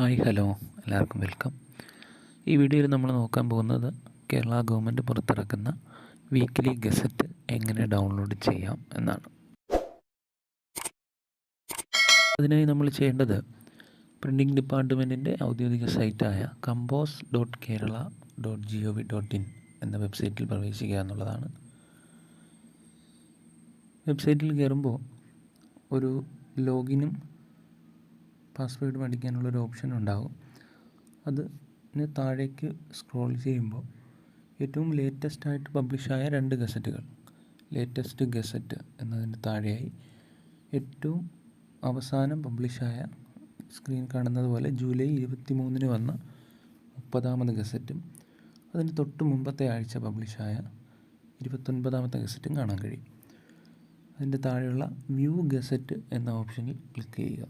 Hi hello. എല്ലാവർക്കും welcome. ഈ വീഡിയോയിൽ നമ്മൾ നോക്കാൻ പോകുന്നത് കേരള ഗവൺമെന്റ് പുറത്തിറക്കുന്ന വീക്ക്ലി ഗസറ്റ് എങ്ങനെ ഡൗൺലോഡ് ചെയ്യാം എന്നാണ്. അതിനായി നമ്മൾ ചെയ്യേണ്ടത് പ്രിന്റിംഗ് ഡിപ്പാർട്ട്മെന്റിന്റെ ഔദ്യോഗിക സൈറ്റായ compose dot Kerala dot G O V dot in എന്ന വെബ്സൈറ്റിൽ പ്രവേശിക്കുക എന്നുള്ളതാണ്. വെബ്സൈറ്റിൽ കയറുമ്പോൾ ഒരു ലോഗിനും പാസ്വേഡ് പഠിക്കാനുള്ളൊരു ഓപ്ഷൻ ഉണ്ടാകും അതിന് താഴേക്ക് സ്ക്രോൾ ചെയ്യുമ്പോൾ ഏറ്റവും ലേറ്റസ്റ്റ് ആയിട്ട് പബ്ലിഷായ രണ്ട് ഗസറ്റുകൾ ലേറ്റസ്റ്റ് ഗസറ്റ് എന്നതിന് താഴെയായി ഏറ്റവും അവസാനം പബ്ലിഷായ സ്ക്രീൻ കാണുന്നത് പോലെ ജൂലൈ ഇരുപത്തി മൂന്നിന് വന്ന മുപ്പതാമത് ഗസറ്റും അതിന് തൊട്ട് മുമ്പത്തെ ആഴ്ച പബ്ലിഷായ ഇരുപത്തൊൻപതാമത്തെ ഗസറ്റും കാണാൻ കഴിയും. അതിന്റെ താഴെയുള്ള വ്യൂ ഗസറ്റ് എന്ന ഓപ്ഷനിൽ ക്ലിക്ക് ചെയ്യുക.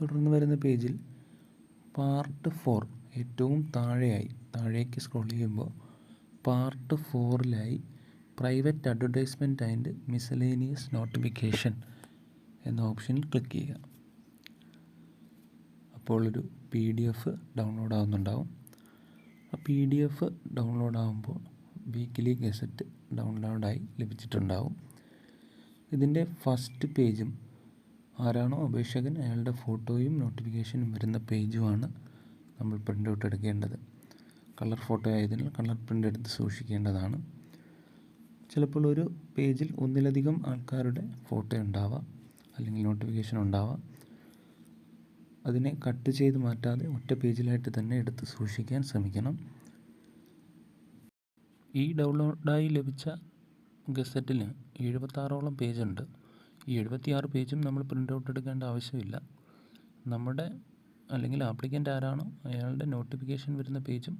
തുടർന്ന് വരുന്ന പേജിൽ പാർട്ട് ഫോർ ഏറ്റവും താഴെയായി താഴേക്ക് സ്ക്രോൾ ചെയ്യുമ്പോൾ part ഫോറിലായി private advertisement and miscellaneous notification എന്ന ഓപ്ഷൻ ക്ലിക്ക് ചെയ്യുക. അപ്പോൾ ഒരു പി ഡി എഫ് ഡൗൺലോഡ് ആവുന്നുണ്ടാവും. ആ പി ഡി എഫ് ഡൗൺലോഡ് ആകുമ്പോൾ വീക്കിലി ഗസറ്റ് ഡൗൺലോഡായി ലഭിച്ചിട്ടുണ്ടാവും. ഇതിന്റെ ഫസ്റ്റ് പേജും ആരാണോ അപേക്ഷകൻ അയാളുടെ ഫോട്ടോയും നോട്ടിഫിക്കേഷനും വരുന്ന പേജുമാണ് നമ്മൾ പ്രിന്റ് ഔട്ട് എടുക്കേണ്ടത്. കളർ ഫോട്ടോ ആയതിനാൽ കളർ പ്രിന്റ് എടുത്ത് സൂക്ഷിക്കേണ്ടതാണ്. ചിലപ്പോൾ ഒരു പേജിൽ ഒന്നിലധികം ആൾക്കാരുടെ ഫോട്ടോ ഉണ്ടാവാം അല്ലെങ്കിൽ നോട്ടിഫിക്കേഷൻ ഉണ്ടാവാം. അതിനെ കട്ട് ചെയ്ത് മാറ്റാതെ ഒറ്റ പേജിലായിട്ട് തന്നെ എടുത്ത് സൂക്ഷിക്കാൻ ശ്രമിക്കണം. ഈ ഡൗൺലോഡായി ലഭിച്ച ഗസറ്റിന് എഴുപത്താറോളം പേജുണ്ട് ഈ എഴുപത്തിയാറ് പേജും നമ്മൾ പ്രിന്റ് ഔട്ട് എടുക്കേണ്ട ആവശ്യമില്ല. നമ്മുടെ അല്ലെങ്കിൽ ആപ്ലിക്കന്റ് ആരാണോ അയാളുടെ നോട്ടിഫിക്കേഷൻ വരുന്ന പേജും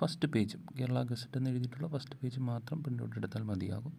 ഫസ്റ്റ് പേജും കേരള ഗസറ്റ് എന്ന് എഴുതിയിട്ടുള്ള ഫസ്റ്റ് പേജ് മാത്രം പ്രിന്റ് ഔട്ട് എടുത്താൽ മതിയാകും.